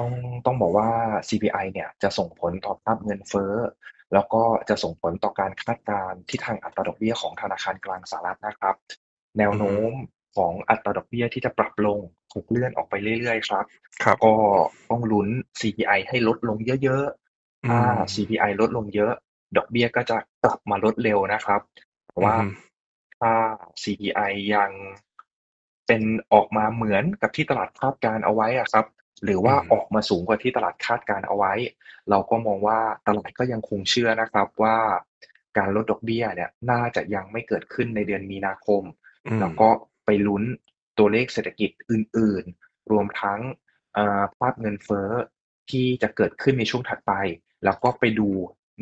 ต้องต้องบอกว่า CPI เนี่ยจะส่งผลต่อภาพเงินเฟ้อ แล้วก็จะส่งผลต่อการคาดการณ์ทิศทางอัตราดอกเบี้ยของธนาคารกลางสหรัฐนะครับ แนวอือฮึโน้มของอัตราดอกเบี้ยที่จะปรับลงถูกเลื่อนออกไปเรื่อยๆครับ ครับ ก็ต้องลุ้น CPI ให้ลดลงเยอะๆถ้าอืม CPI ลดลงเยอะ ดอกเบี้ยก็จะกลับมาลดเร็วนะครับแต่ว่าอือฮึถ้า CPI ยังเป็นออกมาเหมือนกับที่ตลาดคาดการณ์เอาไว้อะครับ หรือว่าอืมออกมาสูงกว่าที่ตลาดคาดการณ์เอาไว้ เราก็มองว่าตลาดก็ยังคงเชื่อนะครับว่าการลดดอกเบี้ยเนี่ยน่าจะยังไม่เกิดขึ้นในเดือนมีนาคมอืมแล้วก็ไปลุ้นตัวเลขเศรษฐกิจอื่น ๆ รวมทั้งเอ่อภาพเงินเฟ้อที่จะเกิดขึ้นในช่วงถัดไป แล้วก็ไปดู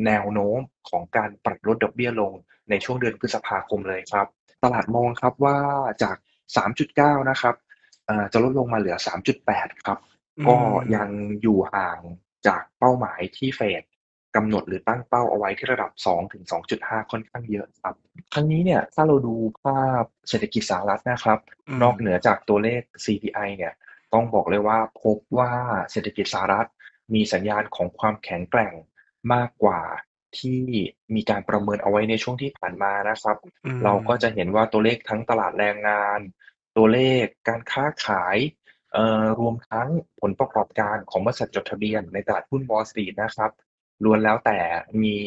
แนวโน้มของการปรับลดดอกเบี้ยลงในช่วงเดือนพฤษภาคมเลยครับ ตลาดมองครับว่าจาก 3.9 นะครับเอ่อจะลดลงมาเหลือ 3.8 ครับ อืก็ม ยังอยู่ห่างจากเป้าหมายที่เฟดกำหนดหรือตั้งเป้าเอาไว้ที่ระดับ 2 ถึง 2.5 ค่อนข้างเยอะครับ ทั้งนี้เนี่ยถ้าเราดูภาพเศรษฐกิจสหรัฐนะครับ อืมนอกเหนือจากตัวเลข CPI เนี่ยต้องบอกเลยว่าพบว่าเศรษฐกิจสหรัฐมีสัญญาณของความแข็งแกร่งมากกว่าที่มีการประเมินเอาไว้ในช่วงที่ผ่านมานะครับ อืเราก็จะมเห็นว่าตัวเลขทั้งตลาดแรงงาน ตัวเลขการค้าขายเอ่อ รวมทั้งผลประกอบการของบริษัทจดทะเบียนในตลาดหุ้น Wall Street นะครับล้วนแล้วแต่มี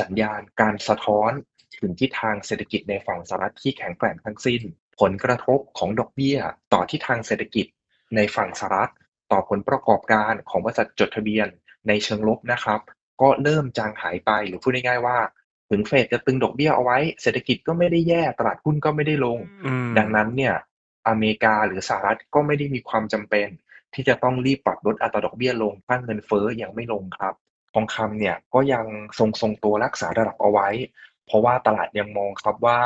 สัญญาณการสะท้อนถึงทิศทางเศรษฐกิจในฝั่งสหรัฐที่แข็งแกร่งทั้งสิ้น ผลกระทบของดอกเบี้ย ต่อทิศทางเศรษฐกิจในฝั่งสหรัฐ ต่อผลประกอบการของบริษัทจดทะเบียนในเชิงลบนะครับ ก็เริ่มจางหายไปหรือพูดง่ายๆว่า ถึงเฟดจะตึงดอกเบี้ยเอาไว้ เศรษฐกิจก็ไม่ได้แย่ตลาดหุ้นก็ไม่ได้ลงอืมดังนั้นเนี่ย อเมริกาหรือสหรัฐก็ไม่ได้มีความจำเป็น ที่จะต้องรีบปรับลดอัตราดอกเบี้ยลงถ้าเงินเฟ้อยังไม่ลงครับทองคำเนี่ยก็ยังทรงทรงตัวรักษาระดับเอาไว้ เพราะว่าตลาดยังมองครับว่า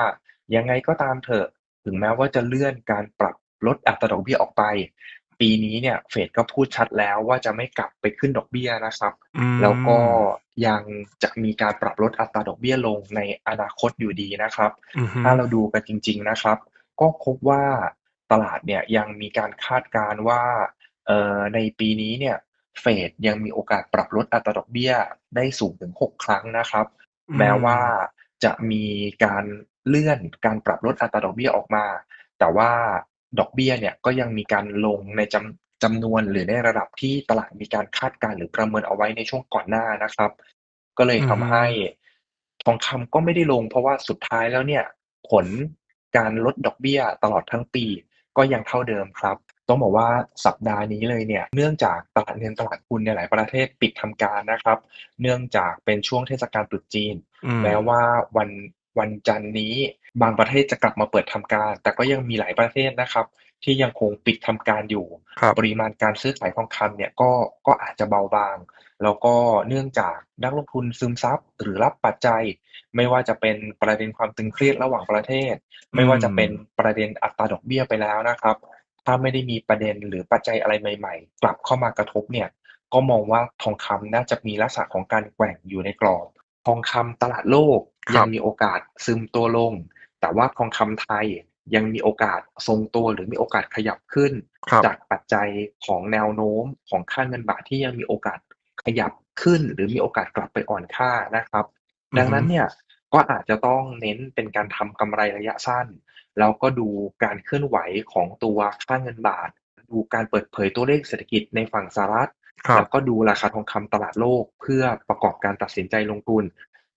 ยังไงก็ตามเถอะถึงแม้ว่าจะเลื่อนการปรับลดอัตราดอกเบี้ยออกไป ปีนี้เนี่ยเฟดก็พูดชัดแล้วว่าจะไม่กลับไปขึ้นดอกเบี้ยนะครับอืแล้วก็มยังจะมีการปรับลดอัตราดอกเบี้ยลงในอนาคตอยู่ดีนะครับอือฮึถ้าเราดูกันจริง ๆนะครับ ก็พบว่า ตลาดเนี่ยยังมีการคาดการณ์ว่าเอ่อในปีนี้เนี่ยเฟดยังมีโอกาสปรับลดอัตราดอกเบี้ยได้สูงถึง 6 ครั้งนะครับอืแม้ว่ามจะมีการเลื่อนการปรับลดอัตราดอกเบี้ยออกมา แต่ว่าดอกเบี้ยเนี่ยก็ยังมีการลงในจำจำนวนหรือในระดับที่ตลาดมีการคาดการณ์หรือประเมินเอาไว้ในช่วงก่อนหน้านะครับ ก็เลยอือฮึทำให้ทองคำก็ไม่ได้ลง เพราะว่าสุดท้ายแล้วเนี่ยผลการลดดอกเบี้ยตลอดทั้งปี ก็ยังเท่าเดิมครับ ต้องบอกว่าสัปดาห์นี้เลยเนี่ยเนื่องจากตลาดเงินตลาดหุ้นในหลายประเทศปิดทำการนะครับ เนื่องจากเป็นช่วงเทศกาลตรุษจีนอืมแม้ว่าวันวันจันทร์นี้ บางประเทศจะกลับมาเปิดทำการ แต่ก็ยังมีหลายประเทศนะครับ ที่ยังคงปิดทำการอยู่ ครับ ปริมาณการซื้อขายทองคำเนี่ยก็ก็อาจจะเบาบาง แล้วก็เนื่องจากนักลงทุนซึมซับหรือรับปัจจัย ไม่ว่าจะเป็นประเด็นความตึงเครียดระหว่างประเทศ อืไม่ว่าจะมเป็นประเด็นอัตราดอกเบี้ยไปแล้วนะครับ ถ้าไม่ได้มีประเด็นหรือปัจจัยอะไรใหม่ ๆ กลับเข้ามากระทบเนี่ย ก็มองว่าทองคำน่าจะมีลักษณะของการแกว่งอยู่ในกรอบ ทองคำตลาดโลกยังครับมีโอกาสซึมตัวลง แต่ว่าทองคำไทยยังมีโอกาสทรงตัวหรือมีโอกาสขยับขึ้นครับจากปัจจัยของแนวโน้มของค่าเงินบาทที่ยังมีโอกาสขยับขึ้น หรือมีโอกาสกลับไปอ่อนค่านะครับ ดัอือฮึงนั้นเนี่ยก็อาจจะต้องเน้นเป็นการทำกำไรระยะสั้น แล้วก็ดูการเคลื่อนไหวของตัวค่าเงินบาท ดูการเปิดเผยตัวเลขเศรษฐกิจในฝั่งสหรัฐครับแล้วก็ดูราคาทองคำตลาดโลกเพื่อประกอบการตัดสินใจลงทุน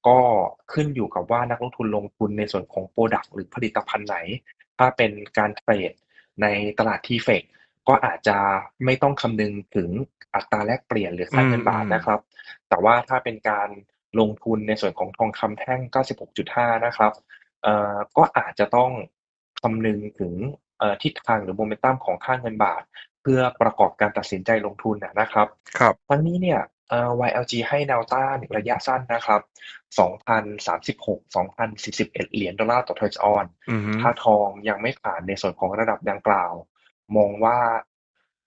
ก็ขึ้นอยู่กับว่านักลงทุนลงทุนในส่วนของพรอดักต์หรือผลิตภัณฑ์ไหน ถ้าเป็นการเทรดในตลาด TFX ก็อาจจะไม่ต้องคำนึงถึงอัตราแลกเปลี่ยนหรืออืค่าเงินบาทมนะครับ แต่ว่าถ้าเป็นการลงทุนในส่วนของทองคำแท่ง 96.5 นะครับเอ่อก็อาจจะต้องคำนึงถึงเอ่อทิศทางหรือโมเมนตัมของค่าเงินบาท เพื่อประกอบการตัดสินใจลงทุนอะนะครับๆครับทั้งนี้เนี่ยเอ่อ YLG ให้แนวต้านระยะสั้นนะครับ 2,036-2,041เหรียญดอลลาร์ต่อทอยส์ออนซ์อือฮึถ้าทองยังไม่ผ่านในส่วนของระดับดังกล่าว มองว่า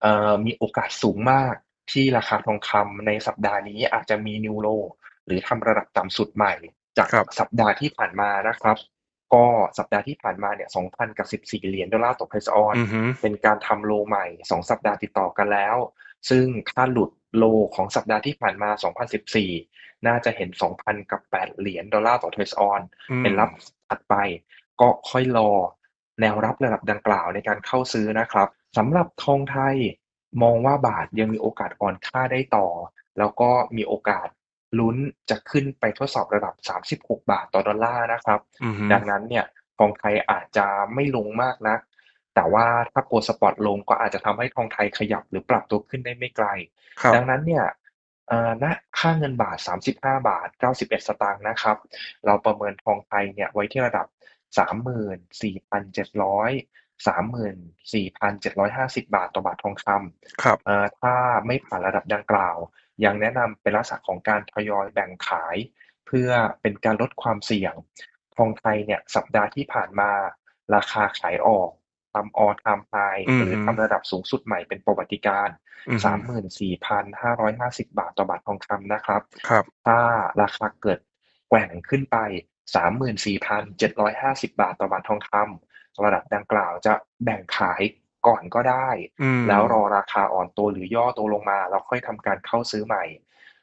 เอ่อมีโอกาสสูงมากที่ราคาทองคำในสัปดาห์นี้อาจจะมี New Low หรือทำระดับต่ำสุดใหม่ จากครับสัปดาห์ที่ผ่านมานะครับ ก็สัปดาห์ที่ผ่านมาเนี่ย2,000กับ14 เหรียญดอลลาร์ต่อ Price on อือฮึเป็นการทำโลใหม่ 2 สัปดาห์ติดต่อกันแล้ว ซึ่งถ้าหลุดโลของสัปดาห์ที่ผ่านมา 2014 น่าจะเห็น 2,000 กับ 8 เหรียญดอลลาร์ต่อ Trace on อืมเป็นรับถัดไป ก็ค่อยรอแนวรับระดับดังกล่าวในการเข้าซื้อนะครับสำหรับทองไทยมองว่าบาทยังมีโอกาสอ่อนค่าได้ต่อ แล้วก็มีโอกาสลุ้นจะขึ้นไปทดสอบระดับ 36 บาทต่อดอลลาร์นะครับอือฮึดังนั้นเนี่ยทองไทยอาจจะไม่ลงมากนัก แต่ว่าถ้าโกลสปอร์ตลงก็อาจจะทำให้ทองไทยขยับหรือปรับตัวขึ้นได้ไม่ไกลครับดังนั้นเนี่ยเอ่อณค่าเงินบาท 35 บาท 91 สตางค์นะครับ เราประเมินทองไทยเนี่ยไว้ที่ระดับ 34,700 34,750 บาทต่อบาททองคำครับเอ่อถ้าไม่ผ่านระดับดังกล่าว ยังแนะนำเป็นลักษณะของการทยอยแบ่งขาย เพื่อเป็นการลดความเสี่ยง ทองไทยเนี่ยสัปดาห์ที่ผ่านมาราคาขายออก ทำ all time high อือฮึหรือทำระดับสูงสุดใหม่เป็นประวัติการณ์อือฮึ34,550บาทต่อบาททองคำนะครับครับ ถ้าราคาเกิดแกว่งขึ้นไป34,750บาทต่อบาททองคำระดับดังกล่าวจะแบ่งขายก่อนก็ได้อืมแล้วรอราคาอ่อนตัวหรือย่อตัวลงมาแล้วค่อยทำการเข้าซื้อใหม่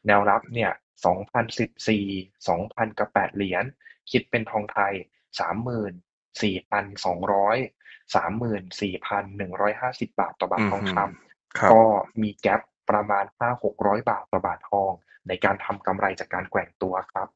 แนวรับเนี่ย2,014 2,000กับ8เหรียญ คิดเป็นทองไทย 34,200 34,150 บาทต่อบาททองคำครับก็มีแกปประมาณ 5-600 บาทต่อบาททอง ในการทำกำไรจากการแกว่งตัวครับ